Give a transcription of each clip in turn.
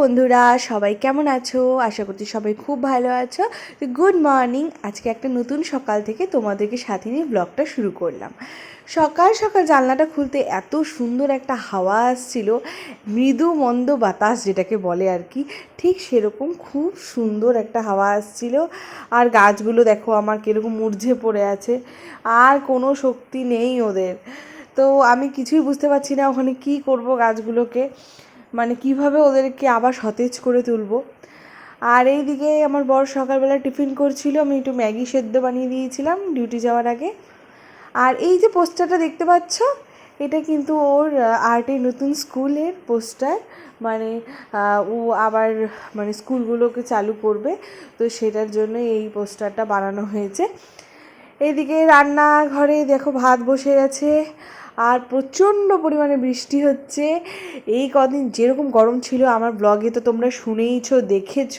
বন্ধুরা, সবাই কেমন আছো? আশা করছি সবাই খুব ভালো আছো। গুড মর্নিং আজকে একটা নতুন সকাল থেকে তোমাদেরকে সাথে নিয়ে ব্লগটা শুরু করলাম। সকাল সকাল জানলাটা খুলতে এত সুন্দর একটা হাওয়া আসছিল, মৃদু মন্দ বাতাস যেটাকে বলে আর কি, ঠিক সেরকম খুব সুন্দর একটা হাওয়া আসছিল। আর গাছগুলো দেখো আমার কীরকম মূর্ঝে পড়ে আছে, আর কোনো শক্তি নেই ওদের। তো আমি কিছুই বুঝতে পারছি না ওখানে কি করব গাছগুলোকে। মানে কীভাবে ওদেরকে আবার সতেজ করে তুলবো? আর এইদিকে আমার বর সকালবেলা টিফিন করছিল, আমি একটু ম্যাগি সেদ্ধ বানিয়ে দিয়েছিলাম ডিউটি যাওয়ার আগে। আর এই যে পোস্টারটা দেখতে পাচ্ছ, এটা কিন্তু ওর আর্টের নতুন স্কুলের পোস্টার। মানে ও আবার মানে স্কুলগুলোকে চালু করবে, তো সেটার জন্য এই পোস্টারটা বানানো হয়েছে। এইদিকে রান্নাঘরে দেখো ভাত বসে গেছে আর প্রচণ্ড পরিমাণে বৃষ্টি হচ্ছে। এই কদিন যেরকম গরম ছিল, আমার ব্লগে তো তোমরা শুনেইছো, দেখেছ,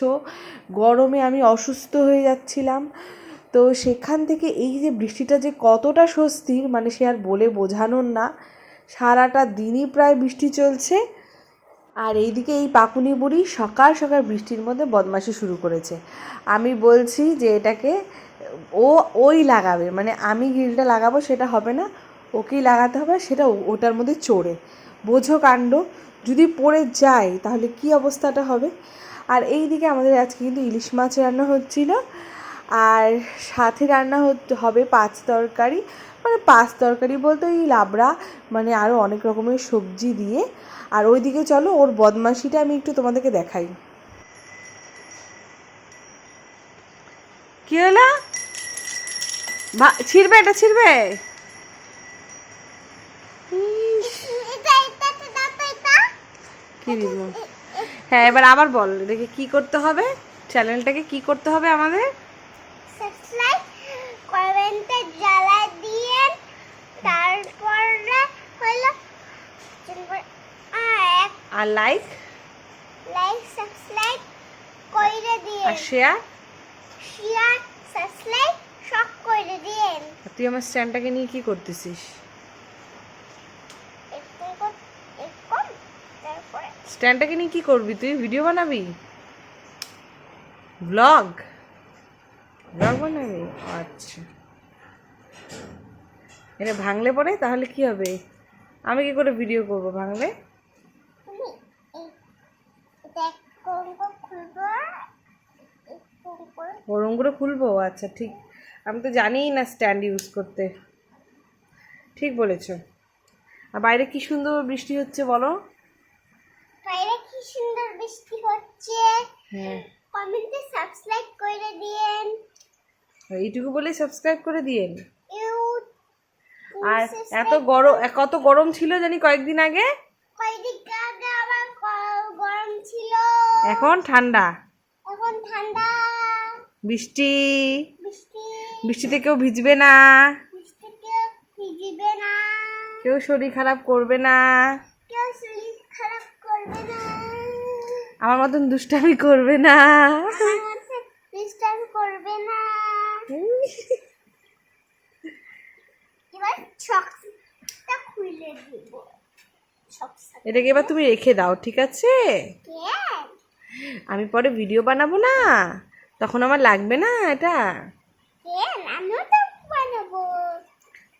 গরমে আমি অসুস্থ হয়ে যাচ্ছিলাম। তো সেখান থেকে এই যে বৃষ্টিটা যে কতটা স্বস্তির মানে সে আর বলে বোঝানোর না। সারাটা দিনই প্রায় বৃষ্টি চলছে। আর এইদিকে এই পাকুনি বুড়ি সকাল সকাল বৃষ্টির মধ্যে বদমাশি শুরু করেছে। আমি বলছি যে এটাকে ও, ওই লাগাবে মানে আমি গ্রিলটা লাগাবো, সেটা হবে না। ওকেই লাগাতে হবে, সেটা ওটার মধ্যে চড়ে। বোঝো কাণ্ড, যদি পড়ে যায়, তাহলে কি অবস্থাটা হবে? আর এই দিকে আমাদের আজকে কিন্তু ইলিশ মাছ রান্না হচ্ছিল, আর সাথে রান্না হবে পাঁচ তরকারি। মানে পাঁচ তরকারি বলতে ওই লাবড়া মানে আরও অনেক রকমের সবজি দিয়ে। আর ওইদিকে চলো, ওর বদমাশিটা আমি একটু তোমাদেরকে দেখাই। কি হলো? ছিড়বে এটা, ছিড়বে? কি দিব। হ্যাঁ এবার আবার বল দেখে কি করতে হবে? চ্যানেলটাকে কি করতে হবে আমাদের? সাবস্ক্রাইব কমেন্টে জ্বালা দিয়ে তারপরে হলো আর লাইক লাইক সাবস্ক্রাইব কইরে দিয়ে আর শেয়ার শেয়ার সাবস্ক্রাইব সব কইরে দিয়েন। তুই আমার স্ট্যান্ডটাকে নিয়ে কি করতেছিস একটু কর একটু তারপরে স্ট্যান্ডটাকে নিয়ে কী করবি? তুই ভিডিও বানাবি? ব্লগ ব্লগ বানাবি? আচ্ছা। এটা ভাঙলে পরে? তাহলে কি হবে? আমি কি করে ভিডিও করব ভাঙলে? ওরম খুলবো? আচ্ছা ঠিক। আমি তো জানিই না স্ট্যান্ড ইউজ করতে। ঠিক বলেছ। আর বাইরে কি সুন্দর বৃষ্টি হচ্ছে বলো? সুন্দর বৃষ্টি হচ্ছে। হ্যাঁ। কমেন্টে সাবস্ক্রাইব করে দিয়েন। এইটুকু বলে সাবস্ক্রাইব করে দিয়েন। আর এত গরম কত গরম ছিল জানি কয়েকদিন আগে? গরম ছিল। এখন ঠান্ডা। এখন ঠান্ডা। বৃষ্টি। বৃষ্টি। বৃষ্টিতে কেউ ভিজবে না। বৃষ্টিতে ভিজবে না। কেউ শরীর খারাপ করবে না। কেউ শরীর খারাপ করবে না। আমার মতন দুষ্টামি করবে না। করবে না। এবার সক্সটা খুলে দিব এটাকে এবার তুমি রেখে দাও ঠিক আছে? আমি পরে ভিডিও বানাবো না? তখন আমার লাগবে না এটা?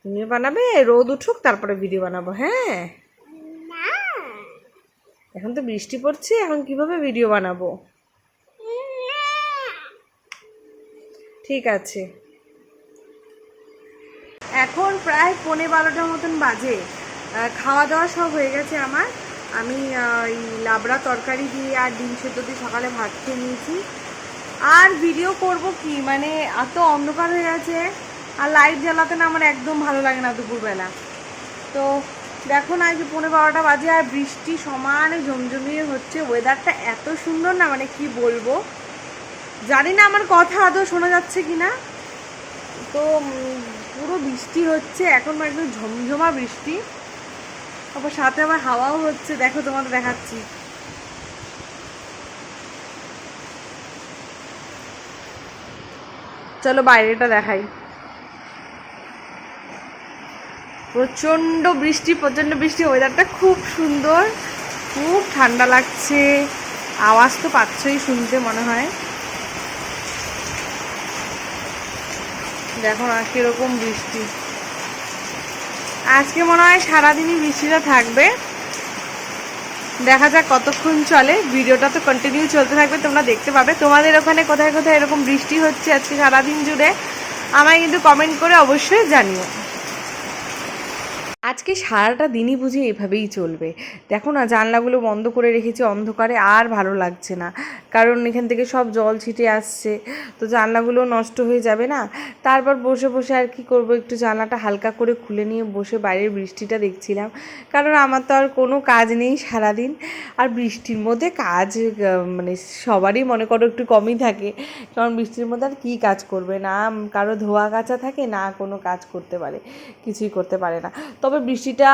তুমিও বানাবে রোদ উঠুক তারপরে ভিডিও বানাবো হ্যাঁ? এখন তো বৃষ্টি পড়ছে, এখন কীভাবে ভিডিও বানাবো? ঠিক আছে। এখন প্রায় পৌনে বারোটার মতন বাজে। খাওয়া দাওয়া সব হয়ে গেছে আমার। আমি এই লাবড়া তরকারি দিয়ে আর ডিম সেদ্ধ দিয়ে সকালে ভাত খেয়ে নিয়েছি। আর ভিডিও করব কি? মানে এত অন্ধকার হয়ে গেছে আর লাইট জ্বালাতে না আমার একদম ভালো লাগে না দুপুরবেলা। তো দেখো না যে পৌনে বারোটা বাজে আর বৃষ্টি সমানে জমজমিয়ে হচ্ছে। ওয়েদারটা এত সুন্দর না মানে কি বলব? জানি না আমার কথা আদৌ শোনা যাচ্ছে কি না তো পুরো বৃষ্টি হচ্ছে, এখন একদম ঝমঝমা বৃষ্টি। তারপর সাথে আবার হাওয়াও হচ্ছে, দেখো তোমাদের দেখাচ্ছি। চলো বাইরেটা দেখাই। প্রচণ্ড বৃষ্টি প্রচণ্ড বৃষ্টি। ওয়েদারটা খুব সুন্দর, খুব ঠান্ডা লাগছে। আওয়াজ তো পাচ্ছই শুনতে মনে হয়। দেখো না কীরকম বৃষ্টি। আজকে মনে হয় সারাদিনই বৃষ্টিটা থাকবে। দেখা যাক কতক্ষণ চলে। ভিডিওটা তো কন্টিনিউ চলতে থাকবে, তোমরা দেখতে পাবে। তোমাদের ওখানে কোথায় কোথায় এরকম বৃষ্টি হচ্ছে আজকে সারাদিন জুড়ে, আমায় কিন্তু কমেন্ট করে অবশ্যই জানিও। আজকে সারাটা দিনই বুঝি এভাবেই চলবে। দেখো না, জানলাগুলো বন্ধ করে রেখেছি অন্ধকারে, আর ভালো লাগছে না। কারণ এখান থেকে সব জল ছিটে আসছে, তো জানলাগুলো নষ্ট হয়ে যাবে না। তারপর বসে বসে আর কি করব, একটু জানলাটা হালকা করে খুলে নিয়ে বসে বাইরের বৃষ্টিটা দেখছিলাম। কারণ আমার তো আর কোনো কাজ নেই সারাদিন। আর বৃষ্টির মধ্যে কাজ মানে সবারই মনে করো একটু কমই থাকে। কারণ বৃষ্টির মধ্যে আর কী কাজ করবে? না কারও ধোয়া কাচা থাকে, না কোনো কাজ করতে পারে, কিছুই করতে পারে না। তবে বৃষ্টিটা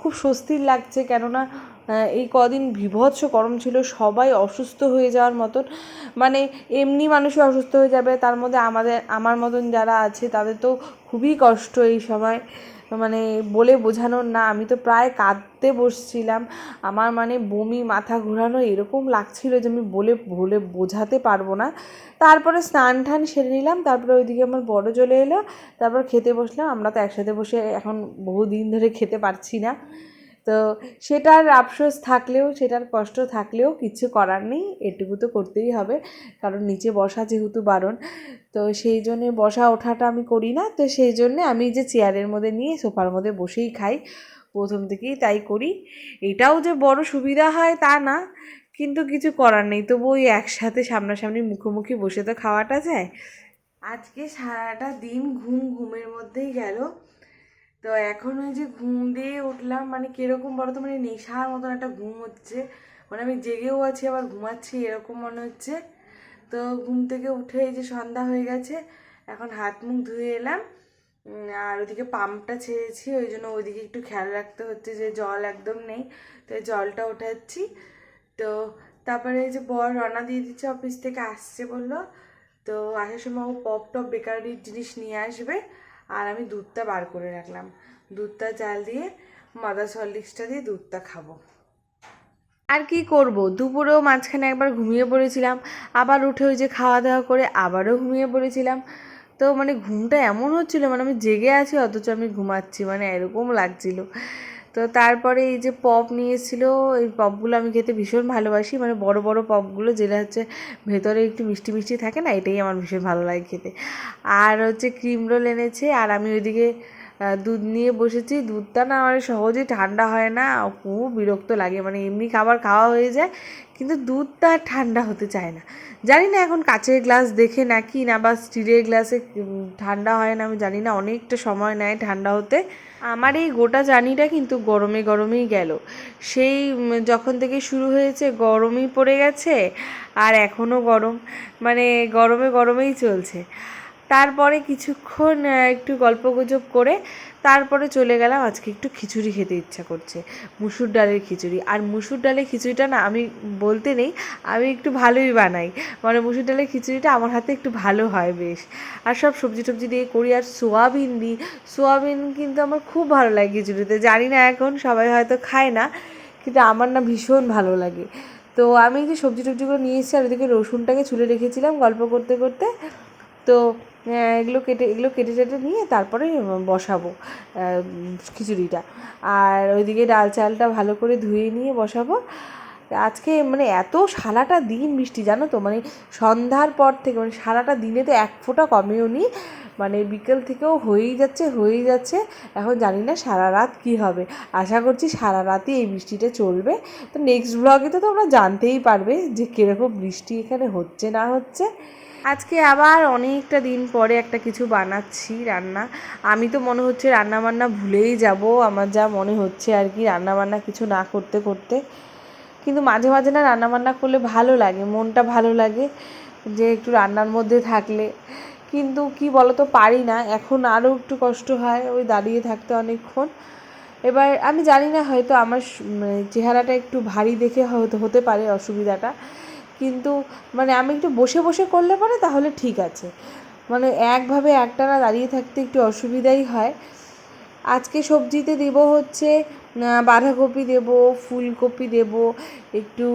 খুব স্বস্তির লাগছে কেননা এই কদিন বিভৎস গরম ছিল, সবাই অসুস্থ হয়ে যাওয়ার মতন। মানে এমনি মানুষই অসুস্থ হয়ে যাবে, তার মধ্যে আমাদের, আমার মতন যারা আছে, তাদের তো খুবই কষ্ট এই সময়। মানে বলে বোঝানোর না, আমি তো প্রায় কাঁদতে বসছিলাম। আমার মানে বমি, মাথা ঘোরানো এরকম লাগছিল যে আমি বলে বলে বোঝাতে পারব না। তারপরে স্নান টান সেরে নিলাম। তারপরে ওইদিকে আমার বড় চলে এলো। তারপর খেতে বসলাম। আমরা তো একসাথে বসে এখন বহুদিন ধরে খেতে পারছি না। তো সেটার আফসোস থাকলেও, সেটার কষ্ট থাকলেও কিছু করার নেই, এটুকু তো করতেই হবে। কারণ নিচে বসা যেহেতু বারণ, তো সেই জন্যে বসা ওঠাটা আমি করি না। তো সেই জন্যে আমি যে চেয়ারের মধ্যে নিয়ে সোফার মধ্যে বসেই খাই। প্রথম থেকেই তাই করি। এটাও যে বড় সুবিধা হয় তা না, কিন্তু কিছু করার নেই। তবু ওই একসাথে সামনাসামনি মুখোমুখি বসে তো খাওয়াটা যায়। আজকে সারাটা দিন ঘুম ঘুমের মধ্যেই গেল। তো এখন ওই যে ঘুম দিয়ে উঠলাম মানে কীরকম বলো তো মানে নেশার মতন একটা ঘুম হচ্ছে। মানে আমি জেগেও আছি, আবার ঘুমাচ্ছি, এরকম মনে হচ্ছে। তো ঘুম থেকে উঠে এই যে সন্ধ্যা হয়ে গেছে, এখন হাত মুখ ধুয়ে এলাম। আর ওদিকে পাম্পটা ছেড়েছি, ওই জন্য ওইদিকে একটু খেয়াল রাখতে হচ্ছে যে জল একদম নেই। তো জলটা ওঠাচ্ছি তো তারপরে এই যে বর রওনা দিয়ে দিচ্ছে, অফিস থেকে আসছে বলল। তো আসার সময় ও পপ টপ বেকারির জিনিস নিয়ে আসবে। আর আমি দুধটা বার করে রাখলাম। দুধটা চাল দিয়ে মাদার হরলিক্সটা দিয়ে দুধটা খাব। আর কি করব? দুপুরেও মাঝখানে একবার ঘুমিয়ে পড়েছিলাম, আবার উঠে ওই যে খাওয়া দাওয়া করে আবারও ঘুমিয়ে পড়েছিলাম। তো মানে ঘুমটা এমন হচ্ছিল মানে আমি জেগে আছি, অথচ আমি ঘুমাচ্ছি মানে এরকম লাগছিল। তো তারপরে এই যে পপ নিয়েছিল, এই পপগুলো আমি খেতে ভীষণ ভালোবাসি। মানে বড় বড় পপগুলো যেটা হচ্ছে ভেতরে একটু মিষ্টি মিষ্টি থাকে না, এটাই আমার ভীষণ ভালো লাগে খেতে। আর হচ্ছে ক্রিম রোল এনেছে, আর আমি ওইদিকে দুধ নিয়ে বসেছি। দুধটা না আমার সহজেই ঠান্ডা হয় না। খুব বিরক্ত লাগে। মানে এমনি খাবার খাওয়া হয়ে যায়, কিন্তু দুধটা ঠান্ডা হতে চায় না। জানি না এখন কাচের গ্লাস দেখে নাকি না, বা স্টিলের গ্লাসে ঠান্ডা হয় না, আমি জানি না। অনেকটা সময় নেয় ঠান্ডা হতে। আমার এই গোটা জার্নিটা কিন্তু গরমে গরমেই গেল। সেই যখন থেকে শুরু হয়েছে, গরমই পড়ে গেছে, আর এখনও গরম। মানে গরমে গরমেই চলছে। তারপরে কিছুক্ষণ একটু গল্পগুজব করে তারপরে চলে গেলাম। আজকে একটু খিচুড়ি খেতে ইচ্ছা করছে, মুসুর ডালের খিচুড়ি। আর মুসুর ডালের খিচুড়িটা না আমি বলতে নেই, আমি একটু ভালোই বানাই। মানে মুসুর ডালের খিচুড়িটা আমার হাতে একটু ভালো হয় বেশ। আর সব সবজি টবজি দিয়ে করি। আর সোয়াবিন দিই। সোয়াবিন কিন্তু আমার খুব ভালো লাগে খিচুড়িতে। জানি না এখন, সবাই হয়তো খায় না, কিন্তু আমার না ভীষণ ভালো লাগে। তো আমি যে সবজি টবজিগুলো নিয়ে এসেছি আর ওদিকে রসুনটাকে ছুলে রেখেছিলাম গল্প করতে করতে। তো এগুলো কেটে এগুলো কেটে টেটে নিয়ে তারপরে বসাবো খিচুড়িটা। আর ওইদিকে ডাল চালটা ভালো করে ধুয়ে নিয়ে বসাবো। আজকে মানে এত সারাটা দিন বৃষ্টি, জানো তো? মানে সন্ধ্যার পর থেকে মানে সারাটা দিনে তো এক ফোঁটা কমেও নি। মানে বিকেল থেকেও হয়েই যাচ্ছে হয়েই যাচ্ছে। এখন জানি না সারা রাত কী হবে। আশা করছি সারা রাতই এই বৃষ্টিটা চলবে। তো নেক্সট ব্লগে তো তোমরা জানতেই পারবে যে কীরকম বৃষ্টি এখানে হচ্ছে, না হচ্ছে। আজকে আবার অনেকটা দিন পরে একটা কিছু বানাচ্ছি রান্না। আমি তো মনে হচ্ছে রান্না বান্না ভুলেই যাব, আমার যা মনে হচ্ছে আর কি রান্না বান্না কিছু না করতে করতে। কিন্তু মাঝে মাঝে না রান্না বান্না করলে ভালো লাগে, মনটা ভালো লাগে যে একটু রান্নার মধ্যে থাকলে। কিন্তু কি বলতো, পারি না, এখন আরও একটু কষ্ট হয়, ওই দাঁড়িয়ে থাকতে অনেকক্ষণ। এবার আমি জানি না, হয়তো আমার মানে চেহারাটা একটু ভারী দেখে হতে পারে অসুবিধাটা। কিন্তু মানে আমি একটু বসে বসে করলে পরে তাহলে ঠিক আছে। মানে একভাবে একটানা দাঁড়িয়ে থাকতে একটু অসুবিধাই হয়। আজকে সবজিতে দেবো হচ্ছে বাঁধাকপি দেব, ফুলকপি দেব, একটু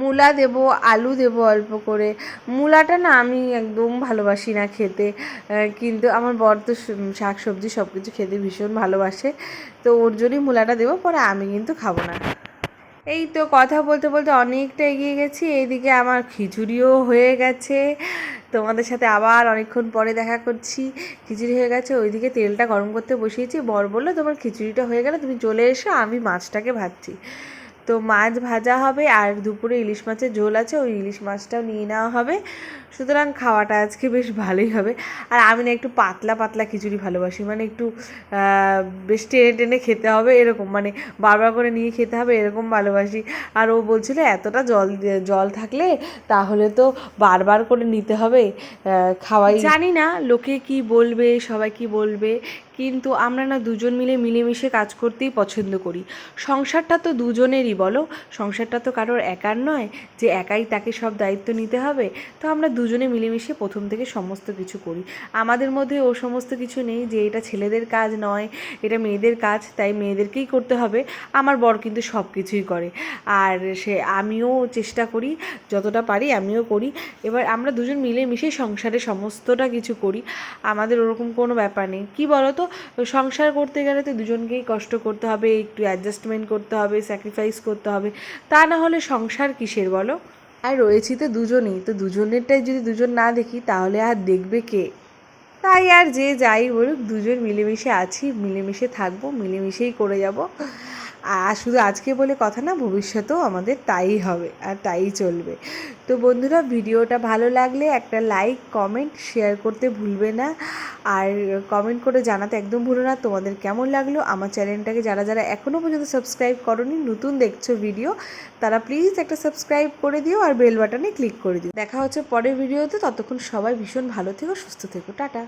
মূলা দেব, আলু দেব অল্প করে। মূলাটা না আমি একদম ভালোবাসি না খেতে কিন্তু আমার বর তো শাক সবজি সব কিছু খেতে ভীষণ ভালোবাসে। তো ওর জন্যই মূলাটা দেবো, পরে আমি কিন্তু খাব না। এই তো কথা বলতে বলতে অনেকটা এগিয়ে গেছি। এইদিকে আমার খিচুড়িও হয়ে গেছে। তোমাদের সাথে আবার অনেকক্ষণ পরে দেখা করছি। খিচুড়ি হয়ে গেছে, ওইদিকে তেলটা গরম করতে বসিয়েছি। বর বলল, তোমার খিচুড়িটা হয়ে গেলে তুমি চলে এসো, আমি মাছটাকে ভাজছি। তো মাছ ভাজা হবে আর দুপুরে ইলিশ মাছের ঝোল আছে, ওই ইলিশ মাছটাও নিয়ে নেওয়া হবে। সুতরাং খাওয়াটা আজকে বেশ ভালোই হবে। আর আমি না একটু পাতলা পাতলা খিচুড়ি ভালোবাসি মানে একটু বেশ টেনে টেনে খেতে হবে এরকম মানে বারবার করে নিয়ে খেতে হবে এরকম ভালোবাসি। আর ও বলছিল, এতটা জল জল থাকলে তাহলে তো বারবার করে নিতে হবে খাওয়াই জানি না, লোকে কি বলবে, সবাই কি বলবে কিন্তু আমরা না দুজন মিলে মিলেমিশে কাজ করতেই পছন্দ করি। সংসারটা তো দুজনেরই, বলো? সংসারটা তো কারোর একার নয়। যে একাই তাকে সব দায়িত্ব নিতে হবে, তো আমরা দুজনে মিলেমিশে প্রথম থেকে সমস্ত কিছু করি। আমাদের মধ্যে ও সমস্ত কিছু নেই যে এটা ছেলেদের কাজ নয়, এটা মেয়েদের কাজ, তাই মেয়েদেরকেই করতে হবে। আমার বর কিন্তু সব কিছুই করে। আর সে, আমিও চেষ্টা করি, যতটা পারি আমিও করি। এবার আমরা দুজন মিলেমিশে সংসারে সমস্তটা কিছু করি। আমাদের ওরকম কোনো ব্যাপার নেই। কী বলো তো সংসার করতে গেলে তো দুজনকেই কষ্ট করতে হবে, একটু অ্যাডজাস্টমেন্ট করতে হবে স্যাক্রিফাইস করতে হবে। তা না হলে সংসার কিসের বলো? আর রয়েছি তো দুজনেই, তো দুজনেরটাই যদি দুজন না দেখি তাহলে আর দেখবে কে? তাই আর যে যাই বলুক, দুজন মিলেমিশে আছি, মিলেমিশে থাকব, মিলেমিশেই করে যাব। আর শুধু আজকে বলে কথা না, ভবিষ্যতেও আমাদের তাই হবে আর তাই চলবে। তো বন্ধুরা, ভিডিওটা ভালো লাগলে একটা লাইক কমেন্ট শেয়ার করতে ভুলবে না। আর কমেন্ট করে জানাতে একদম ভুলো না। তোমাদের কেমন লাগল? আমার চ্যানেলটাকে যারা যারা এখনও পর্যন্ত সাবস্ক্রাইব করনি, নতুন দেখছ ভিডিও তারা প্লিজ একটা সাবস্ক্রাইব করে দিও আর বেল বাটনে ক্লিক করে দিও। দেখা হচ্ছে পরের ভিডিওতে ততক্ষণ সবাই ভীষণ ভালো থেকো, সুস্থ থেকো। টাটা।